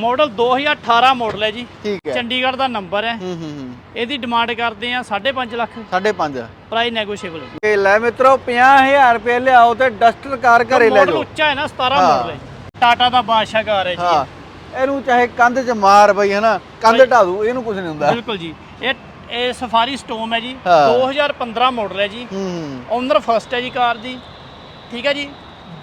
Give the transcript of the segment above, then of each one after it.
Model 2018 model ਹੈ ਜੀ। ਠੀਕ ਹੈ। ਚੰਡੀਗੜ੍ਹ ਦਾ ਨੰਬਰ ਹੈ। ਹੂੰ ਹੂੰ ਹੂੰ। ਇਹਦੀ ਡਿਮਾਂਡ ਕਰਦੇ ਆ 5.5 ਲੱਖ। 5.5 ਪ੍ਰਾਈਸ ਨੈਗੋਸ਼ੀਏਬਲ ਇਹ ਲੈ ਮਿੱਤਰੋ 50000 ਰੁਪਏ ਲਿਆਓ ਤੇ ਡਸਟਰ ਕਾਰ ਘਰੇ ਲੈ ਮਾਡਲ ਜਾਓ। ਉੱਚਾ ਹੈ ਨਾ 17 ਹਾਂ। ਮਾਡਲ ਹੈ ਟਾਟਾ ਦਾ ਬਾਦਸ਼ਾਹ ਕਾਰ ਹੈ ਹਾਂ। ਜੀ ਇਹਨੂੰ ਚਾਹੇ ਕੰਧ 'ਚ ਮਾਰ ਬਈ ਹਨਾ। ਕੰਧ ਢਾ ਦੂ ਇਹਨੂੰ ਕੁਝ ਨਹੀਂ ਹੁੰਦਾ। ਬਿਲਕੁਲ ਜੀ। ਇਹ ਇਹ ਸਫਾਰੀ ਸਟੋਮ ਹੈ ਜੀ। ਹਾਂ। 2015 ਮਾਡਲ ਹੈ ਜੀ। ਹੂੰ ਹੂੰ। ਓਨਰ ਫਸਟ ਹੈ ਜੀ ਕਾਰ ਦੀ। ਠੀਕ ਹੈ ਜੀ।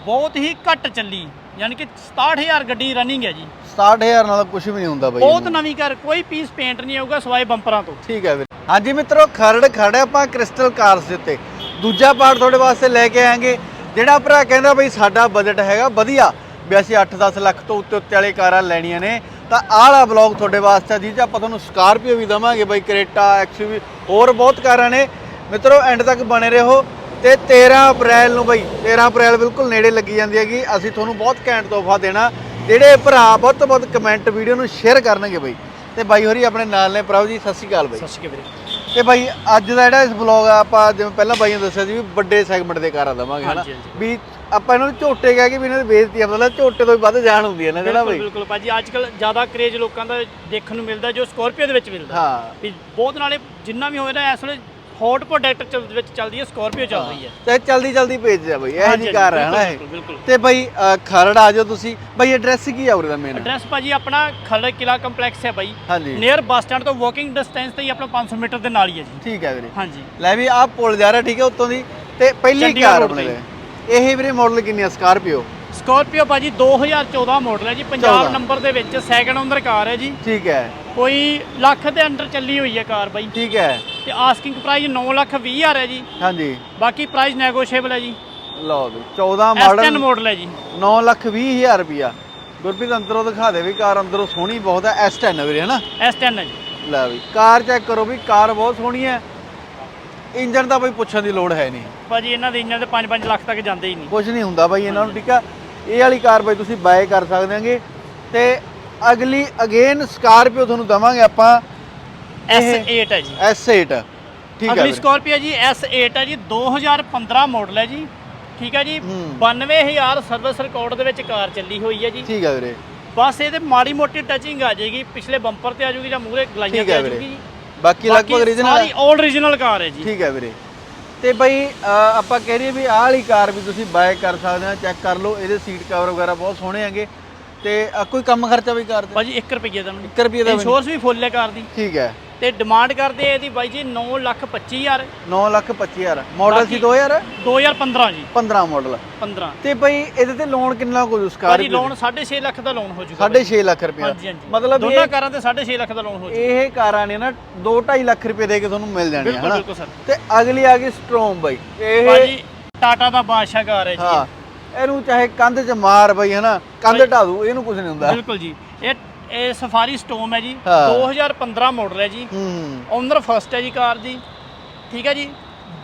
ਬਹੁਤ ਹੀ ਘੱਟ ਚੱਲੀ। ਯਾਨੀ ਕਿ 67000 ਗੱਡੀ ਰਨਿੰਗ ਹੈ ਜੀ। 67000 ਨਾਲ ਕੁਝ ਵੀ ਨਹੀਂ ਹੁੰਦਾ ਬਈ ਬਹੁਤ। ਨਵੀਂ ਕਾਰ ਕੋਈ ਪੀਸ ਪੇਂਟ ਨਹੀਂ ਆਊਗਾ ਸਵਾਏ ਬੰਪਰਾਂ ਤੋਂ। ਠੀਕ ਹੈ ਵੀਰੇ। ਹਾਂਜੀ ਮਿੱਤਰੋ ਖਰੜ ਖੜੇ ਆਪਾਂ ਕ੍ਰਿਸਟਲ ਕਾਰਸ ਦੇ ਉੱਤੇ। ਦੂਜਾ ਪਾਰਟ ਤੁਹਾਡੇ ਵਾਸਤੇ ਲੈ ਕੇ ਆਏਗੇ ਜਿਹੜਾ ਭਰਾ ਕਹਿੰਦਾ ਬਈ ਸਾਡਾ ਬਜਟ ਹੈਗਾ ਵਧੀਆ ਵੀ ਅਸੀਂ 8-10 ਲੱਖ ਤੋਂ ਉੱਤੇ ਉੱਤੇ ਵਾਲੇ ਕਾਰਾਂ ਲੈਣੀਆਂ ਨੇ ਤਾਂ ਆਹ ਵਾਲਾ ਬਲੌਗ ਤੁਹਾਡੇ ਵਾਸਤੇ ਜਿਹ 'ਚ ਆਪਾਂ ਤੁਹਾਨੂੰ ਸਕਾਰਪੀਓ ਵੀ ਦਵਾਂਗੇ ਬਈ ਕਰੇਟਾ ਐਕਸਯੂਵੀ ਹੋਰ ਬਹੁਤ ਕਾਰਾਂ ਨੇ। ਮਿੱਤਰੋ ਐਂਡ ਤੱਕ ਬਣੇ ਰਹੋ। ਤੇ 13 ਅਪ੍ਰੈਲ ਨੂੰ ਬਈ 13 ਅਪ੍ਰੈਲ ਬਿਲਕੁਲ ਨੇੜੇ ਲੱਗੀ ਜਾਂਦੀ ਹੈਗੀ। ਅਸੀਂ ਤੁਹਾਨੂੰ ਬਹੁਤ ਘੈਂਟ ਤੋਹਫਾ ਦੇਣਾ। ਜਿਹੜੇ ਭਰਾ ਵੱਧ ਤੋਂ ਵੱਧ ਕਮੈਂਟ ਵੀਡੀਓ ਨੂੰ ਸ਼ੇਅਰ ਕਰਨਗੇ ਬਈ। ਤੇ ਬਾਈ ਹੋਰੀ ਆਪਣੇ ਨਾਲ ਨੇ। ਪ੍ਰਭ ਜੀ ਸਤਿ ਸ਼੍ਰੀ ਅਕਾਲ ਬਾਈ। ਸਤਿ ਸ਼੍ਰੀ ਅਕਾਲ ਵੀਰੇ। ਤੇ ਬਾਈ ਅੱਜ ਦਾ ਜਿਹੜਾ ਇਸ ਵਲੌਗ ਆ ਆਪਾਂ ਜਿਵੇਂ ਪਹਿਲਾਂ ਬਾਈਆਂ ਨੇ ਦੱਸਿਆ ਸੀ ਵੀ ਵੱਡੇ ਸੈਗਮੈਂਟ ਦੇ ਕਾਰਾਂ ਦਵਾਂਗੇ ਹਨਾ। ਵੀ ਆਪਾਂ ਇਹਨਾਂ ਨੂੰ ਝੋਟੇ ਕਹਿ ਕੇ ਵੀ ਇਹਨਾਂ ਦੀ ਬੇਇੱਜ਼ਤੀ ਆ ਮਤਲਬ ਝੋਟੇ ਤੋਂ ਵੀ ਵੱਧ ਜਾਣ ਹੁੰਦੀ ਹੈ ਨਾ ਜਿਹੜਾ ਬਾਈ। ਬਿਲਕੁਲ ਭਾਜੀ ਅੱਜ ਕੱਲ ਜ਼ਿਆਦਾ ਕਰੇਜ ਲੋਕਾਂ ਦਾ ਦੇਖਣ ਨੂੰ ਮਿਲਦਾ ਜੋ ਸਕੋਰਪੀਓ ਦੇ ਵਿੱਚ ਮਿਲਦਾ। ਹਾਂ। ਵੀ ਬਹੁਤ ਨਾਲੇ ਜਿੰਨਾ ਵੀ ਹੋਇਆ ਨਾ ਇਸ ਵੇਲੇ ਹੌਟ ਪ੍ਰੋਡਕਟ ਵਿੱਚ ਚੱਲਦੀ ਹੈ ਸਕੋਰਪੀਓ ਚੱਲ ਰਹੀ ਹੈ। ਤੇ ਜਲਦੀ ਜਲਦੀ ਭੇਜ ਜਾ ਬਾਈ ਇਹ ਜੀ ਕਾਰ ਹੈ ਬਿਲਕੁਲ, ਨਾ ਇਹ? ਬਿਲਕੁਲ, ਬਿਲਕੁਲ। ਤੇ ਬਾਈ ਅ, ਖਰੜ ਆ ਜਾਓ ਤੁਸੀਂ। ਬਾਈ ਐਡਰੈਸ ਕੀ ਆ ਉਰੇ ਦਾ ਮੇਨ ਐਡਰੈਸ ਭਾਜੀ ਆਪਣਾ ਖਲੜ ਕਿਲਾ ਕੰਪਲੈਕਸ ਹੈ ਬਾਈ। ਹਾਂਜੀ। ਨੀਅਰ ਬੱਸ ਸਟੈਂਡ ਤੋਂ ਵਾਕਿੰਗ ਡਿਸਟੈਂਸ ਤੇ ਹੀ ਆਪਣਾ 500 ਮੀਟਰ ਦੇ ਨਾਲ ਹੀ ਹੈ ਜੀ। ਠੀਕ ਹੈ ਵੀਰੇ। ਹਾਂਜੀ। ਲੈ ਵੀ ਆਹ ਪੁਲ ਜਾ ਰਿਹਾ ਠੀਕ ਹੈ ਉੱਤੋਂ ਦੀ। ਤੇ ਪਹਿਲੀ ਚੰਡੀਗੜ੍ਹ ਕਾਰ road ਆਪਣੇ ਤੇ। ਲਈ। ਇਹ ਵੀਰੇ ਮਾਡਲ ਕਿੰਨੀ ਆ ਸਕਾਰਪੀਓ ਸਕੋਰਪੀਓ ਭਾਜੀ 2014 ਮਾਡਲ ਹੈ ਜੀ। 14 ਪੰਜਾਬ ਨੰਬਰ ਦੇ ਵਿੱਚ ਸੈਕੰਡ ਓਨਰ ਕਾਰ ਹੈ ਜੀ। ਠੀਕ ਹੈ। ਕੋਈ ਲੱਖ ਦੇ ਅੰਡਰ ਚੱਲੀ ਹੋਈ ਹੈ ਕਾਰ ਬਾਈ। ਠੀਕ ਹੈ। ਤੇ ਆਸਕਿੰਗ ਪ੍ਰਾਈਸ 9 ਲੱਖ 20 ਹਜ਼ਾਰ ਹੈ ਜੀ। ਹਾਂਜੀ। ਬਾਕੀ ਪ੍ਰਾਈਸ ਨੈਗੋਸ਼ੀਏਬਲ ਹੈ ਜੀ। ਲਓ ਵੀ 14 S10 ਮਾਡਲ ਮਾਡਲ ਹੈ ਜੀ। 9 ਲੱਖ 20 ਹਜ਼ਾਰ ਰੁਪਿਆ ਗੁਰਪ੍ਰੀਤ ਅੰਦਰੋਂ ਦਿਖਾ ਦੇ ਵੀ ਕਾਰ ਅੰਦਰੋਂ ਸੋਹਣੀ ਬਹੁਤ ਹੈ। S10 ਵੀਰੇ ਹਨਾ? S10 ਹੈ ਜੀ। ਲੈ ਵੀ ਕਾਰ ਚੈੱਕ ਕਰੋ ਵੀ ਕਾਰ ਬਹੁਤ ਸੋਹਣੀ ਹੈ। ਇੰਜਨ ਦਾ ਬਈ ਪੁੱਛਣ ਦੀ ਲੋੜ ਹੈ ਨਹੀਂ। ਭਾਜੀ ਇਹਨਾਂ ਦੇ ਇੰਜਨ ਦੇ 5-5 ਲੱਖ ਤੱਕ ਜਾਂਦੇ ਹੀ ਨਹੀਂ। ਕੁਝ ਨਹੀਂ ਹੁੰਦਾ ਬਾਈ ਇਹਨਾਂ ਨੂੰ ਠੀਕ ਆ ਇਹ ਵਾਲੀ ਕਾਰ ਬਾਈ ਤੁਸੀਂ ਬਾਏ ਕਰ ਸਕਦੇ ਹੋਗੇ। ਤੇ ਅਗਲੀ ਅਗੇਨ ਸਕਾਰਪੀਓ ਤੁਹਾਨੂੰ ਦਵਾਂਗੇ ਆਪਾਂ। S8 ਹੈ ਜੀ। S8 ਠੀਕ ਹੈ ਅਗਲੀ। ਸਕੋਰਪੀਓ ਜੀ S8 ਹੈ ਜੀ 2015 ਮਾਡਲ ਹੈ ਜੀ। ਠੀਕ ਹੈ ਜੀ ਹੂੰ। 92000 ਸਰਵਿਸ ਰਿਕਾਰਡ ਦੇ ਵਿੱਚ ਕਾਰ ਚੱਲੀ ਹੋਈ ਹੈ ਜੀ। ਠੀਕ ਹੈ ਵੀਰੇ। ਬਸ ਇਹਦੇ ਮਾੜੀ ਮੋਟੀ ਟੱਚਿੰਗ ਆ ਜਾਏਗੀ ਪਿਛਲੇ ਬੰਪਰ ਤੇ ਆ ਜਾਊਗੀ ਜਾਂ ਮੂਹਰੇ ਗਲਾਈਆਂ ਤੇ ਆ। ਜਾਊਗੀ ਜੀ। ਬਾਕੀ ਲਗਭਗ ਰੀਜਨਲ ਸਾਰੀ 올 ਓਰੀਜਨਲ ਕਾਰ ਹੈ ਜੀ। ਠੀਕ ਹੈ ਵੀਰੇ। ਤੇ ਬਈ ਆਪਾਂ ਕਹਿ ਰਹੀਏ ਵੀ ਆਹ ਵਾਲੀ ਕਾਰ ਵੀ ਤੁਸੀਂ ਬਾਏ ਕਰ ਸਕਦੇ ਆ ਚੈੱਕ ਕਰ ਲਓ ਇਹਦੇ ਸੀਟ ਕਵਰ ਵਗੈਰਾ ਬਹੁਤ ਸੋਹਣੇ ਹੈਗੇ। ਤੇ ਅ, ਕੋਈ ਕੰਮ ਖਰਚਾ ਵੀ ਕਰ ਦੇ ਭਾਜੀ 1 ਰੁਪਏ ਦਾ 1 ਰੁਪਏ ਦਾ ਵੀ ਨਹੀਂ। ਇੰਸ਼ੋਰੈਂਸ ਵੀ ਫੁੱਲ ਹੈ ਕਾਰ ਦੀ। ਠੀਕ ਹੈ। ਤੇ ਡਿਮਾਂਡ ਕਰਦੇ ਆ ਇਹਦੀ ਬਾਈ ਜੀ 9 ਲੱਖ 25 ਹਜ਼ਾਰ। 9 ਲੱਖ 25 ਹਜ਼ਾਰ। ਮਾਡਲ ਸੀ ਬਾਕੀ- 2000 2015 ਜੀ। 15 ਮਾਡਲ 15 ਤੇ ਬਈ ਇਹਦੇ ਤੇ ਲੋਨ ਕਿੰਨਾ ਕੁ ਭਾਜੀ ਸਕਾਰਪੀਓ ਲੋਨ 6.5 ਲੱਖ ਦਾ ਲੋਨ ਹੋ ਜਾਊਗਾ 6.5 ਲੱਖ ਰੁਪਏ ਹਾਂਜੀ ਹਾਂਜੀ। ਮਤਲਬ ਦੋਨਾਂ ਕਾਰਾਂ ਤੇ 6.5 ਲੱਖ ਦਾ ਲੋਨ ਹੋ ਜਾਊਗਾ ਇਹ ਕਾਰਾਂ ਨੇ ਨਾ 2.5 ਲੱਖ ਰੁਪਏ ਦੇ ਕੇ ਤੁਹਾਨੂੰ ਮਿਲ ਜਾਣੀਆਂ ਬਿਲਕੁਲ ਹਨਾ? ਤੇ ਅਗਲੀ ਆ ਗਈ ਸਟ੍ਰੋਮ ਬਾਈ। ਇਹ ਭਾਜੀ ਟਾਟਾ ਦਾ ਬਾਦਸ਼ਾਹ ਕਾਰ ਹੈ ਜੀ। ਹਾਂ। ਇਹਨੂੰ ਚਾਹੇ ਕੰਧ 'ਚ ਮਾਰ ਬਈ ਹਨਾ? ਕੰਧ ਢਾ ਦੂ ਇਹਨੂੰ ਕੁਝ ਨਹੀਂ ਹੁੰਦਾ। ਬਿਲਕੁਲ ਜੀ। ਇਹ ਇਹ ਸਫਾਰੀ ਸਟੋਮ ਹੈ ਜੀ। ਹਾਂ। 2015 ਮਾਡਲ ਹੈ ਜੀ। ਹੂੰ ਓਨਰ ਫਸਟ ਹੈ ਜੀ ਕਾਰ ਦੀ। ਠੀਕ ਹੈ ਜੀ।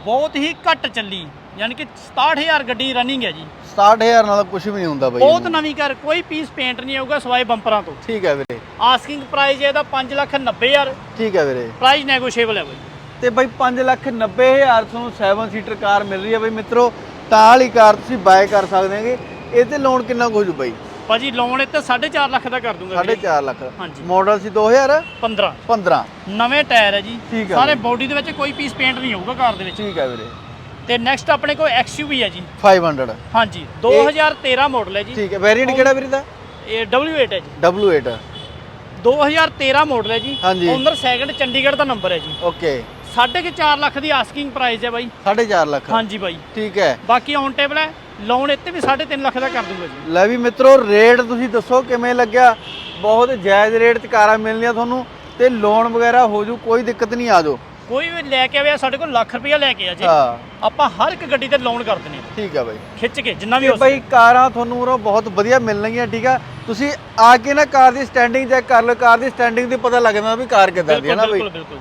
ਬਹੁਤ ਹੀ ਘੱਟ ਚੱਲੀ। ਯਾਨੀ ਕਿ 67000 ਗੱਡੀ ਰਨਿੰਗ ਹੈ ਜੀ। 67000 ਨਾਲ ਕੁਝ ਵੀ ਨਹੀਂ ਹੁੰਦਾ ਬਾਈ ਬਹੁਤ ਨਵੀਂ ਕਾਰ ਕੋਈ ਪੀਸ ਪੇਂਟ ਨਹੀਂ ਆਊਗਾ ਸਵਾਏ ਬੰਪਰਾਂ ਤੋਂ। ਠੀਕ ਹੈ ਵੀਰੇ। ਆਸਕਿੰਗ ਪ੍ਰਾਈਸ ਇਹਦਾ 5 ਲੱਖ 90 ਹਜ਼ਾਰ। ਠੀਕ ਹੈ ਵੀਰੇ। ਪ੍ਰਾਈਸ ਨੈਗੋਸ਼ੀਏਬਲ ਹੈ ਬਾਈ। ਤੇ ਬਾਈ 5 ਲੱਖ 90 ਹਜ਼ਾਰ ਤੁਹਾਨੂੰ 7 ਸੀਟਰ ਕਾਰ ਮਿਲ ਰਹੀ ਹੈ ਬਾਈ ਮਿੱਤਰੋ। ਤਾਂ ਵਾਲੀ ਕਾਰ ਤੁਸੀਂ ਬਾਏ ਕਰ ਸਕਦੇ ਹੈਗੇ। ਇਹ ਤੇ ਲੋਨ ਕਿੰਨਾ ਕੁ ਹੋ ਜੂ ਬਾਈ? ਭਾਜੀ ਲੋਨ ਇੱਥੇ 4.5 ਲੱਖ ਦਾ ਕਰ ਦੂੰਗਾ ਵੀਰੇ। 4.5 ਲੱਖ। ਹਾਂਜੀ। ਮਾਡਲ ਸੀ 2015 15 ਨਵੇਂ ਟਾਇਰ ਹੈ ਜੀ। ਸਾਰੇ ਬੋਡੀ ਦੇ ਵਿੱਚ ਕੋਈ ਪੀਸ ਪੇਂਟ ਨਹੀਂ ਹੋਊਗਾ ਕਾਰ ਦੇ ਵਿੱਚ। ਠੀਕ ਹੈ ਵੀਰੇ। ਤੇ ਨੈਕਸਟ ਆਪਣੇ ਕੋਲ XUV ਹੈ ਜੀ। 500 ਹਾਂਜੀ। 2013 ਮਾਡਲ ਹੈ ਜੀ। ਠੀਕ ਹੈ। ਵੇਰੀਐਂਟ ਕਿਹੜਾ ਵੀਰੇ ਦਾ? ਇਹ W8 ਹੈ ਜੀ। W8 2013 ਮਾਡਲ ਹੈ ਜੀ। ਓਨਰ ਸੈਕਿੰਡ ਚੰਡੀਗੜ੍ਹ ਦਾ ਨੰਬਰ ਹੈ ਜੀ। ਓਕੇ 4.5 ਲੱਖ ਦੀ ਆਸਕਿੰਗ ਪ੍ਰਾਈਸ ਹੈ ਬਾਈ। 4.5 ਲੱਖ। ਹਾਂਜੀ ਬਾਈ। ਠੀਕ ਹੈ। ਬਾਕੀ ਔਨ ਟੇਬਲ ਹੈ ਲੋਨ ਇੱਥੇ ਵੀ 3.5 ਲੱਖ ਦਾ ਕਰ ਦੂੰਗਾ ਜੀ। ਲੈ ਵੀ ਮਿੱਤਰੋ ਰੇਟ ਤੁਸੀਂ ਦੱਸੋ ਕਿਵੇਂ ਲੱਗਿਆ? ਬਹੁਤ ਜਾਇਜ਼ ਰੇਟ 'ਚ ਕਾਰਾਂ ਮਿਲਣੀਆਂ ਤੁਹਾਨੂੰ ਤੇ ਲੋਨ ਵਗੈਰਾ ਹੋ ਜੂ ਕੋਈ ਦਿੱਕਤ ਨਹੀਂ ਆ ਜਾਓ। ਕੋਈ ਵੀ ਲੈ ਕੇ ਆਵੇ ਸਾਡੇ ਕੋਲ ਲੱਖ ਰੁਪਇਆ ਲੈ ਕੇ ਆ ਜੀ ਹਾਂ। ਆਪਾਂ ਹਰ ਇੱਕ ਗੱਡੀ ਤੇ ਲੋਨ ਕਰ ਦਿੰਦੇ ਹਾਂ। ਠੀਕ ਹੈ ਬਾਈ। ਖਿੱਚ ਕੇ ਜਿੰਨਾ ਵੀ ਹੋ ਬਾਈ ਕਾਰਾਂ ਤੁਹਾਨੂੰ ਉਰੋਂ ਬਹੁਤ ਵਧੀਆ ਮਿਲਣਗੀਆਂ ਠੀਕ ਆ। ਤੁਸੀਂ ਆ ਕੇ ਨਾ ਕਾਰ ਦੀ ਸਟੈਂਡਿੰਗ ਚੈੱਕ ਕਰ ਲਓ ਕਾਰ ਦੀ ਸਟੈਂਡਿੰਗ ਤੇ ਪਤਾ ਲੱਗ ਜਾਂਦਾ ਵੀ ਕਾਰ ਕਿੱਦਾਂ ਦੀ ਹੈ ਨਾ ਬਾਈ। ਬਿਲਕੁਲ ਬਿਲਕੁਲ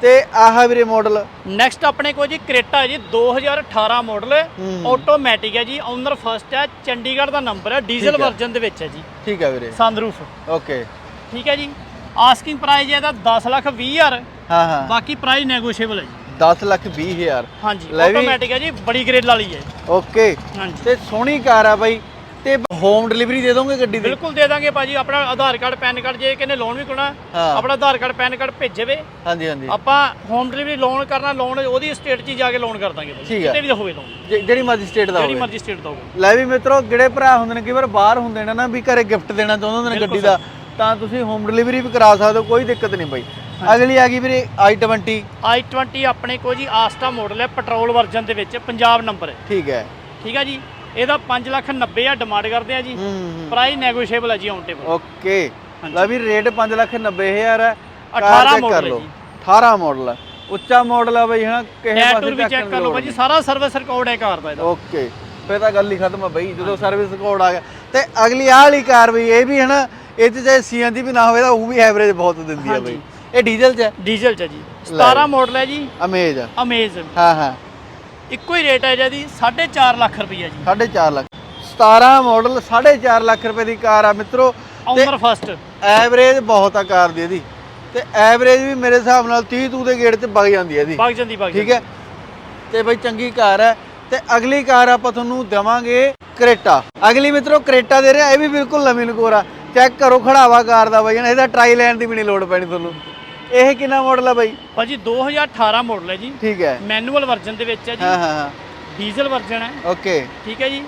ਤੇ ਆਹ ਵੀਰੇ ਮਾਡਲ ਨੈਕਸਟ ਆਪਣੇ ਕੋਲ ਜੀ ਕ੍ਰੇਟਾ ਹੈ ਜੀ 2018 ਮਾਡਲ ਹੂੰ। ਆਟੋਮੈਟਿਕ ਹੈ ਜੀ ਓਨਰ ਫਸਟ ਹੈ ਚੰਡੀਗੜ੍ਹ ਦਾ ਨੰਬਰ ਹੈ ਡੀਜ਼ਲ ਹੈ। ਵਰਜ਼ਨ ਦੇ ਵਿੱਚ ਹੈ ਜੀ। ਠੀਕ ਹੈ ਵੀਰੇ। ਸਨਰੂਫ ਓਕੇ ਠੀਕ ਹੈ ਜੀ। ਆਸਕਿੰਗ ਪ੍ਰਾਈਸ ਇਹਦਾ 10 ਲੱਖ 20 ਹਜ਼ਾਰ। ਹਾਂ ਹਾਂ। ਬਾਕੀ ਪ੍ਰਾਈਸ ਨੈਗੋਸ਼ੀਏਬਲ ਹੈ ਜੀ। 10 ਲੱਖ 20 ਹਜ਼ਾਰ। ਹਾਂਜੀ ਆਟੋਮੈਟਿਕ ਹੈ ਜੀ ਬੜੀ ਗ੍ਰੇਡ ਵਾਲੀ ਹੈ ਓਕੇ ਹਾਂਜੀ। ਤੇ ਸੋਹਣੀ ਕਾਰ ਆ ਬਾਈ। ਤੇ ਹੋਮ ਡਿਲੀਵਰੀ ਦੇ ਦੋਗੇ ਗੱਡੀ ਦੀ ਬਿਲਕੁਲ ਦੇ ਦਾਂਗੇ ਭਾਜੀ ਆਪਣਾ ਆਧਾਰ ਕਾਰਡ ਪੈਨ ਕਾਰਡ ਜੇ ਕਿਨੇ ਲੋਨ ਵੀ ਕਰਨਾ ਹਾਂ। ਆਪਣਾ ਆਧਾਰ ਕਾਰਡ ਪੈਨ ਕਾਰਡ ਭੇਜੇਵੇ ਹਾਂਜੀ ਹਾਂਜੀ। ਆਪਾਂ ਹੋਮ ਡਿਲੀਵਰੀ ਲੋਨ ਕਰਨਾ ਲੋਨ ਉਹਦੀ ਸਟੇਟ 'ਚ ਹੀ ਜਾ ਕੇ ਲੋਨ ਕਰ ਦਾਂਗੇ ਭਾਜੀ। ਠੀਕ ਹੈ। ਕਿਤੇ ਵੀ ਹੋਵੇ ਲੋਨ ਜੇ- ਜਿਹੜੀ ਮਰਜ਼ੀ ਸਟੇਟ ਦਾ ਜਿਹੜੀ ਹੋਵੇ। ਮਰਜ਼ੀ ਸਟੇਟ ਦਾ ਹੋਵੇ। ਲੈ ਵੀ ਮਿੱਤਰੋ ਜਿਹੜੇ ਭਰਾ ਹੁੰਦੇ ਨੇ ਕਈ ਵਾਰ ਬਾਹਰ ਹੁੰਦੇ ਨੇ ਨਾ ਵੀ ਘਰੇ ਗਿਫਟ ਦੇਣਾ ਚਾਹੁੰਦੇ ਹੁੰਦੇ ਨੇ ਗੱਡੀ ਦਾ ਤਾਂ ਤੁਸੀਂ ਹੋਮ ਡਿਲੀਵਰੀ ਵੀ ਕਰਾ ਸਕਦੇ ਹੋ ਕੋਈ ਦਿੱਕਤ ਨਹੀਂ ਬਈ। ਅਗਲੀ ਆ ਗਈ ਵੀਰੇ i20 i20 ਆਪਣੇ ਕੋਲ ਜੀ ਆਸਟਾ ਮਾਡਲ ਹੈ ਪੈਟਰੋਲ ਵਰਜ਼ਨ ਦੇ ਵਿੱਚ ਪੰਜਾਬ ਨੰਬਰ ਹੈ। ਠੀਕ ਹੈ। ਠੀਕ ਹੈ ਜੀ? ਇਹਦਾ 5 ਲੱਖ 90 ਹਜ਼ਾਰ ਡਿਮਾਂਡ ਕਰਦੇ ਆ ਜੀ। ਪ੍ਰਾਈਸ ਨੈਗੋਸ਼ੀਏਬਲ ਹੈ। ਜੀ ਔਨ ਟੇਬਲ ਓਕੇ। ਲੈ ਵੀ ਰੇਟ 5 ਲੱਖ 90 ਹਜ਼ਾਰ ਹੈ। 18 check model ਕਰ ਹੈ ਲਓ। ਜੀ। 18 ਮਾਡਲ ਹੈ ਉੱਚਾ ਮਾਡਲ ਆ ਬਈ ਹਾਂ ਕਿਸੇ ਪਾਸੇ ਵੀ ਚੈੱਕ ਕਰ ਲਓ ਭਾਜੀ ਸਾਰਾ ਸਰਵਿਸ ਰਿਕਾਰਡ ਹੈ ਕਾਰ ਦਾ ਇਹਦਾ। ਓਕੇ ਫੇਰ ਤਾਂ ਗੱਲ ਹੀ ਖਤਮ ਆ ਬਈ ਜਦੋਂ ਸਰਵਿਸ ਕੋਡ ਆ ਗਿਆ। ਤੇ ਅਗਲੀ ਆਹ ਵਾਲੀ ਕਾਰ ਬਈ ਇਹ ਵੀ ਹੈ ਨਾ ਇਹ ਤੇ ਚਾਹੇ ਸੀਐਨਜੀ ਵੀ ਨਾ ਹੋਵੇ ਤਾਂ ਉਹ ਵੀ ਐਵਰੇਜ ਬਹੁਤ ਦਿੰਦੀ ਆ ਬਈ। ਇਹ ਡੀਜ਼ਲ ਚ ਹੈ? ਡੀਜ਼ਲ ਚ ਹੈ ਜੀ। ਲੈ। 17 ਮਾਡਲ ਹੈ ਜੀ। ਅਮੇਜ ਅਮੇਜ਼ ਹਾਂ ਹਾਂ। ਇੱਕੋ ਹੀ ਰੇਟ ਹੈ ਜਿਹਦੀ 4.5 ਲੱਖ ਰੁਪਈਆ ਜੀ। 4.5 ਲੱਖ। 17 ਮਾਡਲ 4.5 ਲੱਖ ਰੁਪਏ ਦੀ ਕਾਰ ਆ ਮਿੱਤਰੋ। ਓਨਰ ਫਸਟ ਐਵਰੇਜ ਬਹੁਤ ਆ ਕਾਰ ਦੀ ਇਹਦੀ। ਤੇ ਐਵਰੇਜ ਵੀ ਮੇਰੇ ਹਿਸਾਬ ਨਾਲ 30 ਤੂ ਦੇ ਗੇੜ ਤੇ ਵਗ ਜਾਂਦੀ ਹੈ ਇਹਦੀ। ਵਗ ਜਾਂਦੀ ਵਗ ਠੀਕ ਹੈ? ਤੇ ਬਈ ਚੰਗੀ ਕਾਰ ਹੈ। ਤੇ ਅਗਲੀ ਕਾਰ ਆਪਾਂ ਤੁਹਾਨੂੰ ਦੇਵਾਂਗੇ ਕਰੇਟਾ। ਅਗਲੀ ਮਿੱਤਰੋ ਕਰੇਟਾ ਦੇ ਰਿਹਾ ਇਹ ਵੀ ਬਿਲਕੁਲ ਨਵੀਂ ਨਕੋਰਾ ਚੈੱਕ ਕਰੋ ਖੜਾਵਾ ਕਾਰ ਦਾ ਬਈ ਇਹਦਾ ਟਰਾਈ ਲੈਣ ਦੀ ਵੀ ਨਹੀਂ ਲੋੜ ਪੈਣੀ ਤੁਹਾਨੂੰ। ਇਹ ਕਿੰਨਾ ਮਾਡਲ ਆ ਬਾਈ? ਭਾਜੀ 2018 ਮਾਡਲ ਹੈ ਜੀ। ਠੀਕ ਹੈ। ਮੈਨੂਅਲ ਵਰਜ਼ਨ ਦੇ ਵਿੱਚ ਹੈ ਜੀ। ਹਾਂ ਹਾਂ ਹਾਂ। ਡੀਜ਼ਲ ਵਰਜ਼ਨ ਹੈ। ਓਕੇ ਠੀਕ ਹੈ ਜੀ।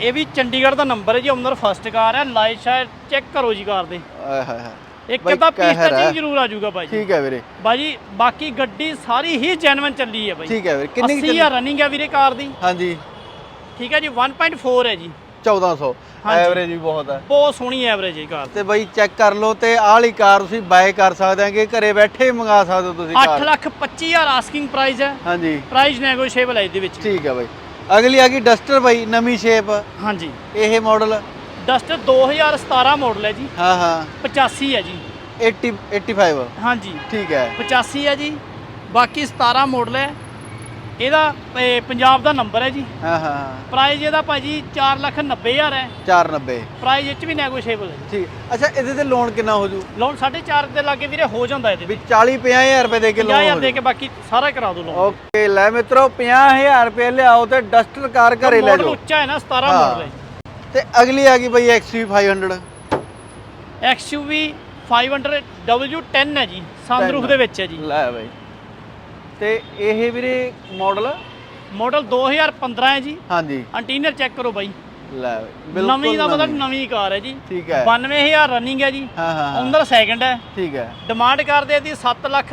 ਇਹ ਵੀ ਚੰਡੀਗੜ੍ਹ ਦਾ ਨੰਬਰ ਹੈ ਜੀ ਓਨਰ ਫਸਟ ਕਾਰ ਹੈ। ਲਾਈਟ ਸ਼ਾਇਦ ਚੈੱਕ ਕਰੋ ਜੀ ਕਾਰ ਦੇ। ਆਏ ਹਾਏ ਹਾਏ। ਇੱਕ ਬਾਈ ਤਾਂ ਪੀਸ ਕਹਿਰ ਹੈ। ਟੱਚਿੰਗ ਜ਼ਰੂਰ ਆ ਜਾਊਗਾ ਭਾਜੀ। ਠੀਕ ਹੈ ਵੀਰੇ। ਭਾਜੀ ਬਾਕੀ ਗੱਡੀ ਸਾਰੀ ਹੀ ਜੈਨੂਇਨ ਚੱਲੀ ਹੈ ਭਾਈ ਠੀਕ ਹੈ ਵੀਰੇ। ਕਿੰਨੀ ਕੁ 80000 ਰਨਿੰਗ ਹੈ ਵੀਰੇ ਕਾਰ ਦੀ। ਹਾਂਜੀ। ਠੀਕ ਹੈ ਜੀ 1.4 ਹੈ ਜੀ। 1400 ਹਾਂਜੀ। ਐਵਰੇਜ ਵੀ ਬਹੁਤ ਹੈ ਬਹੁਤ ਸੋਹਣੀ ਐਵਰੇਜ ਹੈ ਕਾਰ। ਤੇ ਬਾਈ ਚੈੱਕ ਕਰ ਲਓ ਤੇ ਆਹ ਵਾਲੀ ਕਾਰ ਤੁਸੀਂ ਬਾਏ ਕਰ ਸਕਦੇ ਆਂਗੇ ਘਰੇ ਬੈਠੇ ਹੀ ਮੰਗਾ ਸਕਦੇ ਹੋ ਤੁਸੀਂ 8 ਕਾਰ ਲੱਖ 25000 ਆਸਕਿੰਗ ਪ੍ਰਾਈਸ ਹੈ। ਹਾਂਜੀ। ਪ੍ਰਾਈਸ ਨੈਗੋਸ਼ੀਏਬਲ ਹੈ ਇਹਦੇ ਵਿੱਚ। ਠੀਕ ਹੈ ਬਾਈ। ਅਗਲੀ ਆ ਗਈ ਡਸਟਰ ਬਾਈ ਨਵੀਂ ਸ਼ੇਪ ਹਾਂਜੀ। ਇਹ ਮਾਡਲ ਡਸਟਰ 2017 ਮਾਡਲ ਹੈ ਜੀ। ਹਾਂ ਹਾਂ। 85 ਹੈ ਜੀ। 80 85 ਹਾਂਜੀ। ਠੀਕ ਹੈ। 85 ਹੈ ਜੀ। ਬਾਕੀ 17 ਮਾਡਲ ਹੈ। ਇਹਦਾ ਇਹ ਪੰਜਾਬ ਦਾ ਨੰਬਰ ਹੈ ਜੀ। ਹਾਂ ਹਾਂ ਹਾਂ। ਪ੍ਰਾਈਸ ਇਹਦਾ ਭਾਜੀ 4 ਲੱਖ 90 ਹਜ਼ਾਰ ਹੈ। 490 ਪ੍ਰਾਈਸ ਇਹ 'ਚ ਵੀ ਨੈਗੋਸ਼ੀਏਬਲ ਹੈ ਠੀਕ। ਅੱਛਾ ਇਹਦੇ ਤੇ ਲੋਨ ਕਿੰਨਾ ਹੋ ਜੂ? ਲੋਨ 4.5 ਦੇ ਲਾਗੇ ਵੀਰੇ ਹੋ ਜਾਂਦਾ ਇਹਦੇ ਵੀ 40 50000 ਰੁਪਏ ਦੇ ਕੇ 50000 ਲੋਨ ਦੇ ਕੇ ਬਾਕੀ ਸਾਰਾ ਕਰਾ ਦੋ ਲੋਨ ਓਕੇ ਲੈ ਮਿੱਤਰੋ 50000 ਰੁਪਏ ਲਿਆਓ ਤੇ ਡਸਟਰ ਕਾਰ ਘਰੇ ਲੈ ਜਾਓ। ਉੱਚਾ ਹੈ ਨਾ 17 ਹਾਂ। ਮਾਡਲ ਹੈ ਤੇ ਅਗਲੀ ਆ ਗਈ ਬਈ XV500 XUV 500 W10 ਹੈ ਜੀ ਸਨਰੂਫ ਦੇ ਵਿੱਚ ਹੈ ਜੀ। ਲੈ ਬਈ। ਤੇ ਇਹ ਵੀਰੇ ਮਾਡਲ ਮਾਡਲ 2015 ਹੈ ਜੀ। ਹਾਂਜੀ। ਇੰਟੀਰੀਅਰ ਚੈੱਕ ਕਰੋ ਬਾਈ। ਲੈ ਬਿਲਕੁਲ ਨਵੀਂ ਦਾ ਮਤਲਬ ਨਵੀਂ। ਕਾਰ ਹੈ ਜੀ। ਠੀਕ ਹੈ। 92000 ਰਨਿੰਗ ਹੈ ਜੀ। ਹਾਂ ਹਾਂ ਅੰਦਰ ਸੈਕਿੰਡ ਹੈ। ਠੀਕ ਹੈ। ਡਿਮਾਂਡ ਕਰਦੇ ਇਹਦੀ 7 ਲੱਖ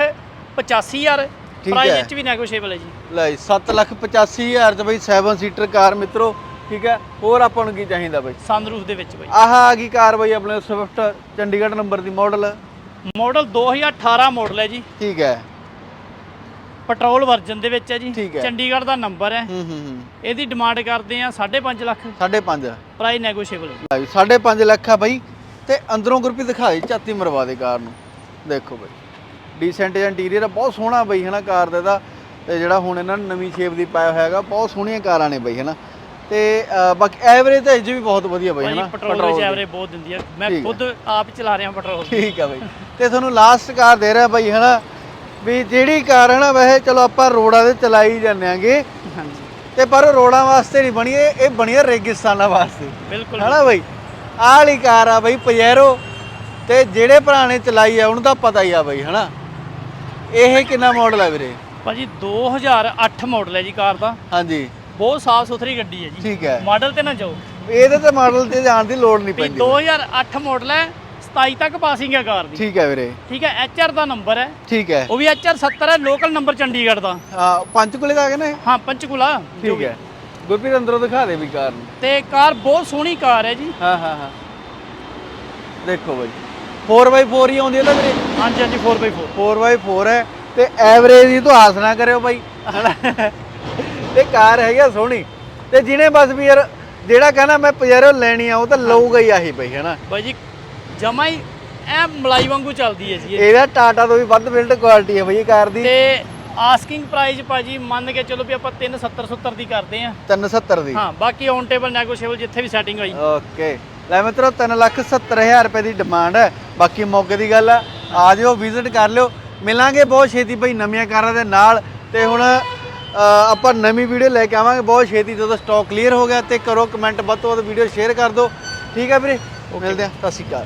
85000 ਠੀਕ ਪ੍ਰਾਈਸ। ਵਿੱਚ ਵੀ ਨੈਗੋਸ਼ੀਏਬਲ ਹੈ ਜੀ। ਲੈ 7 ਲੱਖ 85000 ਚ ਬਈ 7 ਸੀਟਰ ਕਾਰ ਮਿੱਤਰੋ। ਠੀਕ ਹੈ। ਹੋਰ ਆਪਾਂ ਨੂੰ ਕੀ ਚਾਹੀਦਾ ਬਈ? ਸਨਰੂਫ ਦੇ ਵਿੱਚ ਬਾਈ। ਆਹ ਆ ਗਈ ਕਾਰ ਬਈ ਆਪਣੇ ਸਵਿਫਟ ਚੰਡੀਗੜ੍ਹ ਨੰਬਰ ਦੀ ਮਾਡਲ ਮਾਡਲ 2018 ਮਾਡਲ ਹੈ ਜੀ। ਠੀਕ ਹੈ। ਪੈਟਰੋਲ ਵਰਜ਼ਨ ਦੇ ਵਿੱਚ ਹੈ ਜੀ। ਠੀਕ ਹੈ। ਚੰਡੀਗੜ੍ਹ ਦਾ ਨੰਬਰ ਹੈ। ਹੂੰ ਹੂੰ ਹੂੰ। ਇਹਦੀ ਡਿਮਾਂਡ ਕਰਦੇ ਆ 5.5 ਲੱਖ। 5.5 ਪ੍ਰਾਈਸ ਨੈਗੋਸ਼ੀਏਬਲ ਹੈ ਵੀ 5.5 ਲੱਖ ਆ ਬਈ। ਤੇ ਅੰਦਰੋਂ ਗੁਰਪੀ ਦਿਖਾਈ ਝਾਤੀ ਮਰਵਾ ਦੇ ਕਾਰ ਨੂੰ। ਦੇਖੋ ਬਈ। ਡੀਸੈਂਟ ਜਿਹਾ ਇੰਟੀਰੀਅਰ ਆ ਬਹੁਤ ਸੋਹਣਾ ਬਈ ਹਨਾ ਕਾਰ ਦਾ ਇਹਦਾ। ਤੇ ਜਿਹੜਾ ਹੁਣ ਇਹਨਾਂ ਨੇ ਨਵੀਂ ਸ਼ੇਪ ਦੀ ਪਾਇਆ ਹੋਇਆ ਹੈਗਾ ਬਹੁਤ ਸੋਹਣੀਆਂ ਕਾਰਾਂ ਨੇ ਬਈ ਹਨਾ। ਤੇ ਬਾਕੀ ਐਵਰੇਜ ਤਾਂ 'ਚ ਵੀ ਬਹੁਤ ਵਧੀਆ ਬਈ ਭਾਈ ਹਨਾ। ਪੈਟਰੋਲ ਵਿੱਚ ਦੀ। ਐਵਰੇਜ ਬਹੁਤ ਦਿੰਦੀ ਹੈ ਮੈਂ ਠੀਕ ਹੈ। ਖੁਦ ਆਪ ਚਲਾ ਰਿਹਾ ਪੈਟਰੋਲ ਠੀਕ ਆ ਬਈ। ਤੇ ਤੁਹਾਨੂੰ ਲਾਸਟ ਕਾਰ ਦੇ ਰਿਹਾ ਬਈ ਹਨਾ। ਵੀ ਜਿਹੜੀ ਕਾਰ ਹੈ ਨਾ ਵੈਸੇ ਚਲੋ ਆਪਾਂ ਰੋਡਾਂ ਤੇ ਚਲਾਈ ਜਾਂਦੇ ਆਂਗੇ। ਹਾਂਜੀ। ਤੇ ਪਰ ਰੋਡਾਂ ਵਾਸਤੇ ਨਹੀਂ ਬਣੀ ਇਹ ਇਹ ਬਣੀ ਹੈ ਰੇਗਿਸਤਾਨਾਂ ਵਾਸਤੇ। ਬਿਲਕੁਲ। ਹਨਾ ਬਈ? ਆਹ ਵਾਲੀ ਕਾਰ ਆ ਬਈ ਪਜੈਰੋ ਤੇ ਜਿਹੜੇ ਭਰਾ ਨੇ ਚਲਾਈ ਆ ਉਹਨੂੰ ਤਾਂ ਪਤਾ ਹੀ ਆ ਬਈ ਹਨਾ? ਇਹ ਕਿੰਨਾ ਮਾਡਲ ਆ ਵੀਰੇ? ਭਾਜੀ 2008 ਮਾਡਲ ਹੈ ਜੀ ਕਾਰ ਦਾ। ਹਾਂਜੀ। ਬਹੁਤ ਸਾਫ਼ ਸੁਥਰੀ ਗੱਡੀ ਹੈ ਜੀ। ਠੀਕ ਹੈ ਮਾਡਲ ਤੇ ਨਾ ਜਾਓ। ਇਹਦੇ ਤੇ ਮਾਡਲ ਤੇ ਜਾਣ ਦੀ ਲੋੜ ਨਹੀਂ ਪੈਂਦੀ। 2008 ਮਾਡਲ ਹੈ 27 ਤੱਕ ਪਾਸਿੰਗ ਹੈ ਕਾਰ ਦੀ। ਠੀਕ ਹੈ ਵੀਰੇ। ਠੀਕ ਹੈ ਐਚਆਰ ਦਾ ਨੰਬਰ ਹੈ। ਠੀਕ ਹੈ। ਉਹ ਵੀ ਐਚਆਰ 70 ਹੈ ਲੋਕਲ ਨੰਬਰ ਚੰਡੀਗੜ੍ਹ ਦਾ। ਆ ਪੰਚਕੁਲੇ ਦਾ ਇਹ? ਹਾਂ ਪੰਚਕੂਲਾ ਠੀਕ। ਹੈ। ਗੁਰਪ੍ਰੀਤ ਅੰਦਰੋਂ ਦਿਖਾ ਦੇ ਵੀ ਕਾਰ ਨੂੰ। ਤੇ ਕਾਰ ਬਹੁਤ ਸੋਹਣੀ ਕਾਰ ਹੈ ਜੀ। ਹਾਂ ਹਾਂ ਹਾਂ। ਦੇਖੋ ਬਈ। 4x4 ਹੀ ਆਉਂਦੀ ਹੈ ਤਾਂ ਵੀਰੇ? ਹਾਂਜੀ ਹਾਂਜੀ 4x4 4x4 ਹੈ। ਤੇ ਐਵਰੇਜ ਦੀ ਤੋਂ ਆਸ ਨਾ ਕਰਿਓ ਬਾਈ। ਤੇ ਕਾਰ ਹੈਗੀ ਸੋਹਣੀ। ਤੇ ਜਿਹਨੇ ਬਸ ਵੀ ਯਾਰ ਜਿਹੜਾ ਕਹਿੰਦਾ ਮੈਂ ਪਜੈਰੋ ਲੈਣੀ ਆ ਉਹ ਤਾਂ ਲਊਗਾ ਹੀ ਆਹੀ ਬਈ ਹਨਾ? ਬਾਈ ਜੀ ਜਮਾ ਹੀ ਐ ਮਲਾਈ ਵਾਂਗੂ ਚੱਲਦੀ ਹੈ ਜੀ ਇਹ। ਇਹਦਾ ਟਾਟਾ ਤੋਂ ਵੀ ਵੱਧ ਬਿਲਡ ਕੁਆਲਿਟੀ ਹੈ ਬਈ ਇਹ ਕਾਰ ਦੀ। ਤੇ ਆਸਕਿੰਗ ਪ੍ਰਾਈਸ ਭਾਜੀ ਮੰਨ ਕੇ ਚਲੋ ਵੀ ਆਪਾਂ 370 70 ਦੀ ਕਰਦੇ ਆ 370 ਦੀ। ਹਾਂ ਬਾਕੀ ਔਨ ਟੇਬਲ ਨੈਗੋਸ਼ੀਏਬਲ ਜਿੱਥੇ ਵੀ ਸੈਟਿੰਗ ਹੋਈ। ਓਕੇ ਲੈ ਮਿੱਤਰੋ 370000 ਰੁਪਏ ਦੀ ਡਿਮਾਂਡ ਹੈ। ਬਾਕੀ ਮੌਕੇ ਦੀ ਗੱਲ ਆ ਆ ਜਿਓ ਵਿਜ਼ਿਟ ਕਰ ਲਿਓ। ਮਿਲਾਂਗੇ ਬਹੁਤ ਛੇਤੀ ਬਈ ਨਵੀਆਂ ਕਾਰਾਂ ਦੇ ਨਾਲ। ਤੇ ਹੁਣ ਆਪਾਂ ਨਵੀਂ ਵੀਡੀਓ ਲੈ ਕੇ ਆਵਾਂਗੇ। ਬਹੁਤ ਛੇਤੀ ਜਦੋਂ ਸਟਾਕ ਕਲੀਅਰ ਹੋ ਗਿਆ ਤੇ ਕਰੋ ਕਮੈਂਟ ਵੱਧ ਤੋਂ ਵੱਧ ਵੀਡੀਓ ਸ਼ੇਅਰ ਕਰ ਦਿਓ। ਠੀਕ ਹੈ ਵੀਰੇ? ਮਿਲਦੇ ਆ ਸਤਿ ਸ਼੍ਰੀ ਅਕਾਲ।